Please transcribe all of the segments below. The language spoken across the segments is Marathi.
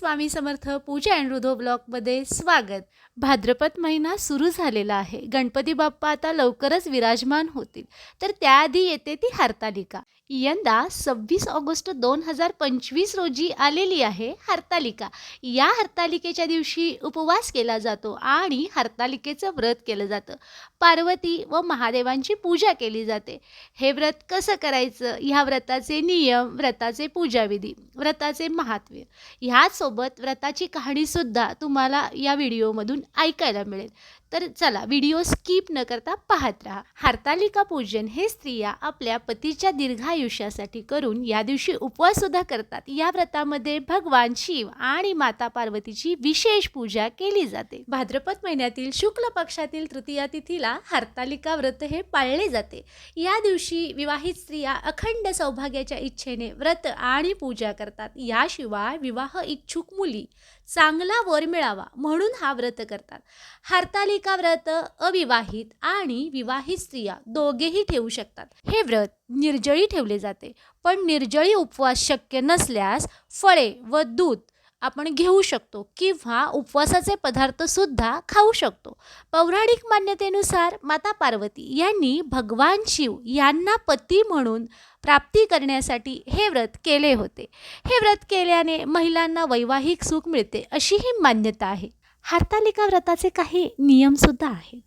स्वामी समर्थ पूजा अँड रुधो ब्लॉकमध्ये स्वागत. भाद्रपद महिना सुरू झालेला आहे. गणपती बाप्पा आता लवकरच विराजमान होतील. तर त्याआधी येते ती हरतालिका. यंदा सव्वीस ऑगस्ट दोन हजार पंचवीस रोजी आलेली आहे हरतालिका. या हरतालिकेच्या दिवशी उपवास केला जातो आणि हरतालिकेचं व्रत केलं जातं. पार्वती व महादेवांची पूजा केली जाते. हे व्रत कसं करायचं? ह्या व्रताचे नियम व्रताचे पूजाविधी व्रताचे महात्म्य ह्यासोबत व्रताची कहाणीसुद्धा तुम्हाला या व्हिडिओमधून ऐकायला मिळेल. तर चला व्हिडिओ स्किप न करता पाहत राहा. हार्तालिका पूजन हे स्त्रिया आपल्या पतीच्या दीर्घायुष्यासाठी करून या दिवशी उपवाससुद्धा करतात. या व्रतामध्ये भगवान शिव आणि माता पार्वतीची विशेष पूजा केली जाते. भाद्रपद महिन्यातील शुक्ल पक्षातील तृतीया तिथीला हरतालिका व्रत हे पाळले जाते. या दिवशी विवाहित स्त्रिया अखंड सौभाग्याच्या इच्छेने व्रत आणि पूजा करतात. याशिवाय विवाह इच्छुक मुली चांगला वर मिळावा म्हणून हा व्रत करतात. हरतालिका व्रत अविवाहित आणि विवाहित स्त्रिया दोघेही ठेवू शकतात. हे व्रत निर्जळी ठेवले जाते पण निर्जळी उपवास शक्य नसल्यास फळे व दूध आपण घेऊ शकतो किंवा उपवासाचे पदार्थ सुद्धा खाऊ शकतो. पौराणिक मान्यतेनुसार माता पार्वती यांनी भगवान शिव यांना पती म्हणून प्राप्ती करण्यासाठी हे व्रत केले होते. हे व्रत केल्याने महिलांना वैवाहिक सुख मिळते अशी ही मान्यता आहे. हरतालिका व्रताचे काही नियमसुद्धा आहेत.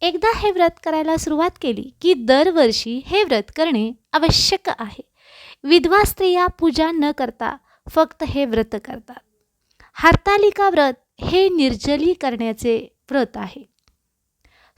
एकदा हे व्रत करायला सुरुवात केली की दरवर्षी हे व्रत करणे आवश्यक आहे. विधवा स्त्रिया पूजा न करता फक्त हे व्रत करतात. हरतालिका व्रत हे निर्जली करण्याचे व्रत आहे.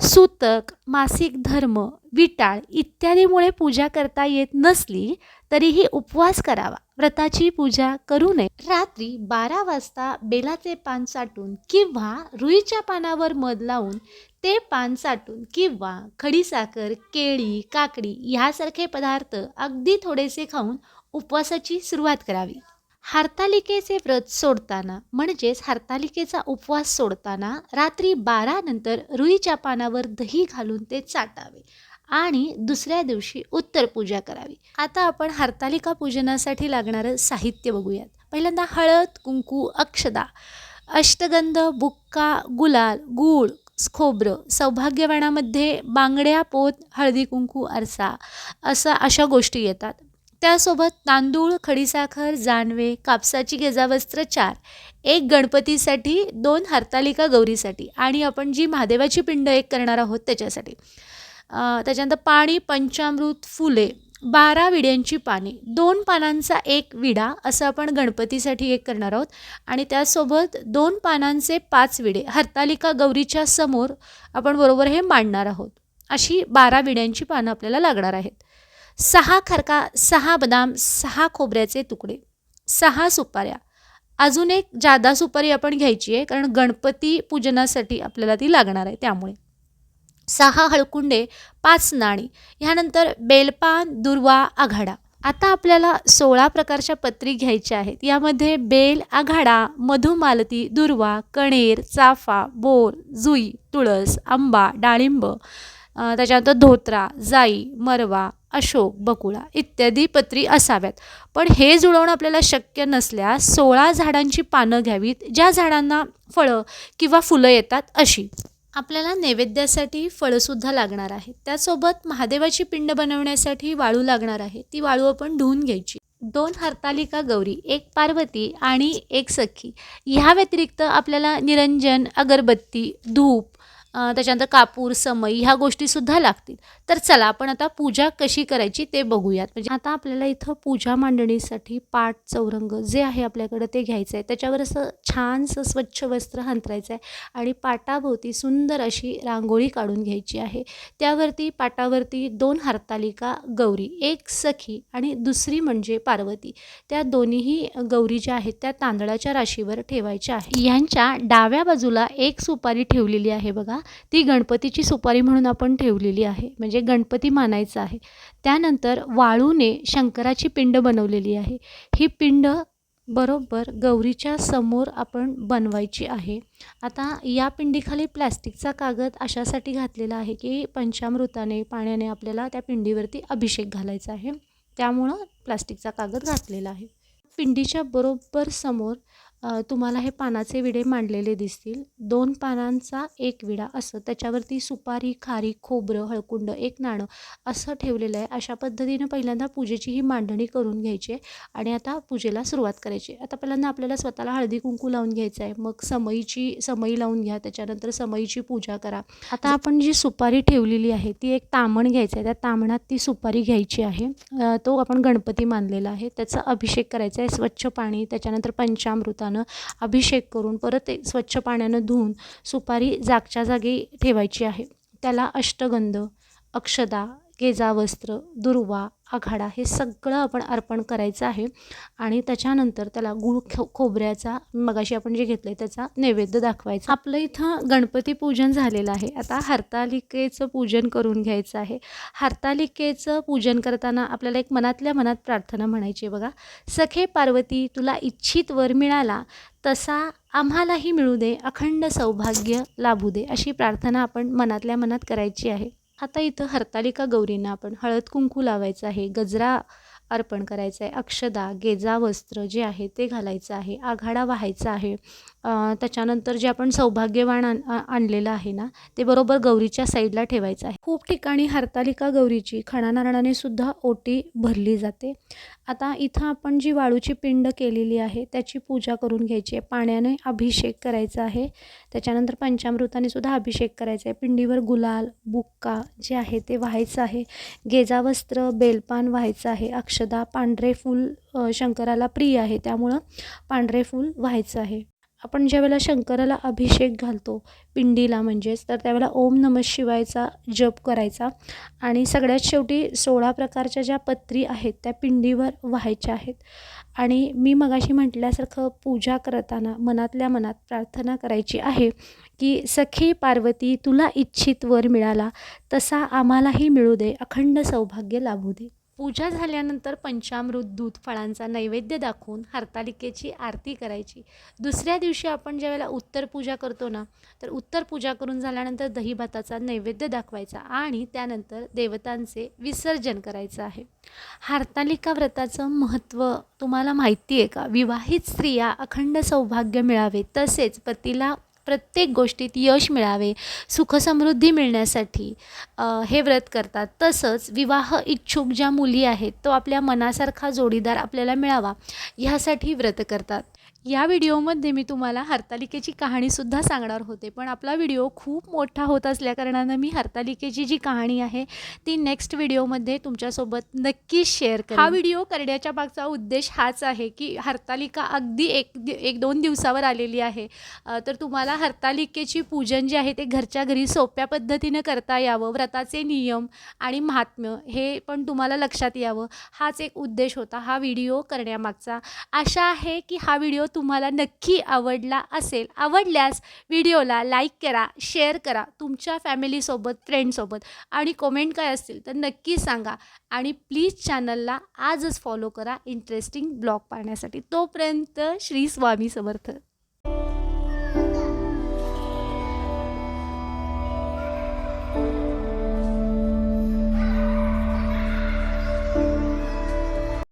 सूतक मासिक धर्म विटाळ इत्यादीमुळे पूजा करता येत नसली तरीही उपवास करावा. व्रताची पूजा करू नये. रात्री बारा वाजता बेलाचे पान साठून किंवा रुईच्या पानावर मध लावून ते पान साठून किंवा खडीसाखर केळी काकडी ह्यासारखे पदार्थ अगदी थोडेसे खाऊन उपवासाची सुरुवात करावी. हरतालिकेचे व्रत सोडताना म्हणजेच हरतालिकेचा उपवास सोडताना रात्री बारा नंतर रुईच्या पानावर दही घालून ते चाटावे. आणि दुसऱ्या दिवशी उत्तर पूजा करावी. आता आपण हरतालिका पूजनासाठी लागणारं साहित्य बघूयात. पहिल्यांदा हळद कुंकू अक्षदा अष्टगंध बुक्का गुलाल गूळ खोबरं सौभाग्यवाणामध्ये बांगड्या पोत हळदी कुंकू आरसा असा अशा गोष्टी येतात. त्यासोबत तांदूळ खडीसाखर जानवे कापसाची गेजावस्त्र चार एक गणपतीसाठी दोन हरतालिका गौरीसाठी आणि आपण जी महादेवाची पिंड एक करणार आहोत त्याच्यासाठी. त्याच्यानंतर पाणी पंचामृत फुले बारा विड्यांची पाने. दोन पानांचा एक विडा असं आपण गणपतीसाठी एक करणार आहोत. आणि त्यासोबत दोन पानांचे पाच विडे. हरतालिका गौरीच्या समोर आपण बरोबर हे मांडणार आहोत. अशी बारा विड्यांची पानं आपल्याला लागणार आहेत. सहा खरका सहा बदाम सहा खोबऱ्याचे तुकडे सहा सुपाऱ्या. अजून एक जादा सुपारी आपण घ्यायची आहे कारण गणपती पूजनासाठी आपल्याला ती लागणार आहे त्यामुळे. सहा हळकुंडे पाच नाणी ह्यानंतर बेलपान दुर्वा आघाडा. आता आपल्याला सोळा प्रकारच्या पत्री घ्यायच्या आहेत. यामध्ये बेल आघाडा मधुमालती दुर्वा कणेर चाफा बोर जुई तुळस आंबा डाळिंब त्याच्यानंतर धोत्रा जाई मरवा अशोक बकुळा इत्यादी पत्री असाव्यात. पण हे जुळवणं आपल्याला शक्य नसल्यास सोळा झाडांची पानं घ्यावीत ज्या झाडांना फळं किंवा फुलं येतात अशी. आपल्याला नैवेद्यासाठी फळंसुद्धा लागणार आहेत. त्यासोबत महादेवाची पिंड बनवण्यासाठी वाळू लागणार आहे. ती वाळू आपण धुवून घ्यायची. दोन हरतालिका गौरी एक पार्वती आणि एक सखी. ह्या व्यतिरिक्त आपल्याला निरंजन अगरबत्ती धूप त्याच्यानंतर कापूर समई ह्या गोष्टीसुद्धा लागतील. तर चला आपण आता पूजा कशी करायची ते बघूयात. म्हणजे आता आपल्याला इथं पूजा मांडणीसाठी पाट चौरंग जे आहे आपल्याकडं ते घ्यायचं आहे. त्याच्यावर असं छानसं स्वच्छ वस्त्र हंतरायचं आहे आणि पाटाभोवती सुंदर अशी रांगोळी काढून घ्यायची आहे. त्यावरती पाटावरती दोन हरतालिका गौरी एक सखी आणि दुसरी म्हणजे पार्वती. त्या दोन्हीही गौरी ज्या आहेत त्या तांदळाच्या राशीवर ठेवायच्या आहे यांच्या डाव्या बाजूला एक सुपारी ठेवलेली आहे बघा. ती गणपतीची सुपारी म्हणून आपण ठेवलेली आहे. म्हणजे गणपती मानायचा आहे. त्यानंतर वाळूने शंकराची पिंड बनवलेली आहे. ही पिंड बरोबर गौरीच्या समोर आपण बनवायची आहे. आता या पिंडीखाली प्लॅस्टिकचा कागद अशासाठी घातलेला आहे की पंचामृताने पाण्याने आपल्याला त्या पिंडीवरती अभिषेक घालायचा आहे. त्यामुळं प्लास्टिकचा कागद घातलेला आहे. पिंडीच्या बरोबर समोर तुम्हाला हे पानाचे विडे मांडलेले दिसतील. दोन पानांचा एक विडा असं. त्याच्यावरती सुपारी खारी खोबरं हळकुंड एक नाणं असं ठेवलेलं आहे. अशा पद्धतीनं पहिल्यांदा पूजेची ही मांडणी करून घ्यायची आहे आणि आता पूजेला सुरुवात करायची आहे. आता पहिल्यांदा आपल्याला स्वतःला हळदी कुंकू लावून घ्यायचं आहे. मग समईची समई लावून घ्या. त्याच्यानंतर समईची पूजा करा. आता आपण जी सुपारी ठेवलेली आहे ती एक तामण घ्यायचं आहे. त्या तामणात ती सुपारी घ्यायची आहे. तो आपण गणपती मानलेला आहे. त्याचा अभिषेक करायचा आहे. स्वच्छ पाणी त्याच्यानंतर पंचामृता पंचामृतानं अभिषेक करून परत ते स्वच्छ पाण्यानं धुवून सुपारी जागच्या जागी ठेवायची आहे. त्याला अष्टगंध अक्षदा गेजावस्त्र दुर्वा आघाडा हे सगळं आपण अर्पण करायचं आहे. आणि त्याच्यानंतर त्याला गुळ खो खोबऱ्याचा मगाशी आपण जे घेतलं आहे त्याचा नैवेद्य दाखवायचा. आपलं इथं गणपती पूजन झालेलं आहे. आता हरतालिकेचं पूजन करून घ्यायचं आहे. हरतालिकेचं पूजन करताना आपल्याला एक मनातल्या मनात प्रार्थना म्हणायची आहे बघा. सखे पार्वती तुला इच्छित वर मिळाला तसा आम्हालाही मिळू दे अखंड सौभाग्य लाभू दे अशी प्रार्थना आपण मनातल्या मनात करायची आहे. आता इथं हरतालिका गौरींना आपण हळद कुंकू लावायचं आहे गजरा अर्पण करायचं आहे. अक्षदा गेजा वस्त्र जे आहे ते घालायचं आहे. आघाडा वाहायचा आहे. त्याच्यानंतर जे आपण सौभाग्यवान आणलेलं आहे ना ते बरोबर गौरीच्या साईडला ठेवायचं आहे. खूप ठिकाणी हरतालिका गौरीची खणानारणाने सुद्धा ओटी भरली जाते. आता इथं आपण जी वाळूची पिंड केलेली आहे त्याची पूजा करून घ्यायची आहे. पाण्याने अभिषेक करायचा आहे. त्याच्यानंतर पंचामृताने सुद्धा अभिषेक करायचा आहे. पिंडीवर गुलाल बुक्का जे आहे ते व्हायचं आहे. गेजावस्त्र बेलपान व्हायचं आहे. अक्ष अक्षदा पांढरे फूल शंकराला प्रिय आहे. त्यामुळं पांढरे फूल व्हायचं आहे. आपण ज्यावेळेला शंकराला अभिषेक घालतो पिंडीला म्हणजेच तर त्यावेळेला ओम नम शिवायचा जप करायचा. आणि सगळ्यात शेवटी सोळा प्रकारच्या ज्या पत्री आहेत त्या पिंडीवर व्हायच्या आहेत. आणि मी मगाशी म्हटल्यासारखं पूजा करताना मनातल्या मनात प्रार्थना करायची आहे की सखी पार्वती तुला इच्छित वर मिळाला तसा आम्हालाही मिळू दे अखंड सौभाग्य लाभू दे. पूजा झाल्यानंतर पंचामृत दूध फळांचा नैवेद्य दाखवून हरतालिकेची आरती करायची. दुसऱ्या दिवशी आपण ज्यावेळेला उत्तर पूजा करतो ना तर उत्तर पूजा करून झाल्यानंतर दही भाताचा नैवेद्य दाखवायचा आणि त्यानंतर देवतांचे विसर्जन करायचं आहे. हरतालिका व्रताचं महत्त्व तुम्हाला माहिती आहे का? विवाहित स्त्रिया अखंड सौभाग्य मिळावे तसेच पतीला प्रत्येक गोष्टीत यश मिळावे सुखसमृद्धी मिळण्यासाठी हे व्रत करतात. तसंच विवाह इच्छुक ज्या मुली आहेत तो आपल्या मनासारखा जोडीदार आपल्याला मिळावा ह्यासाठी व्रत करतात. या व्हिडिओमध्ये मी तुम्हाला हरतालिकेची कहाणीसुद्धा सांगणार होते. पण आपला व्हिडिओ खूप मोठा होत असल्याकारणानं मी हरतालिकेची जी कहाणी आहे ती नेक्स्ट व्हिडिओमध्ये तुमच्यासोबत नक्की शेअर कर हा व्हिडिओ करण्याच्या मागचा उद्देश हाच आहे की हरतालिका अगदी एक एक दोन दिवसावर आलेली आहे. तर तुम्हाला हरतालिकेची पूजन जे आहे ते घरच्या घरी सोप्या पद्धतीनं करता यावं. व्रताचे नियम आणि महात्म्य हे पण तुम्हाला लक्षात यावं. हाच एक उद्देश होता हा व्हिडिओ करण्यामागचा. आशा आहे की हा व्हिडिओ तुम्हाला नक्की आवडला असेल आवडल्यास व्हिडिओला लाईक करा शेअर करा तुमच्या फॅमिलीसोबत फ्रेंडसोबत आणि कॉमेंट काय असतील तर नक्की सांगा आणि प्लीज चॅनलला आजच फॉलो करा इंटरेस्टिंग ब्लॉग पाहण्यासाठी. तोपर्यंत श्री स्वामी समर्थ.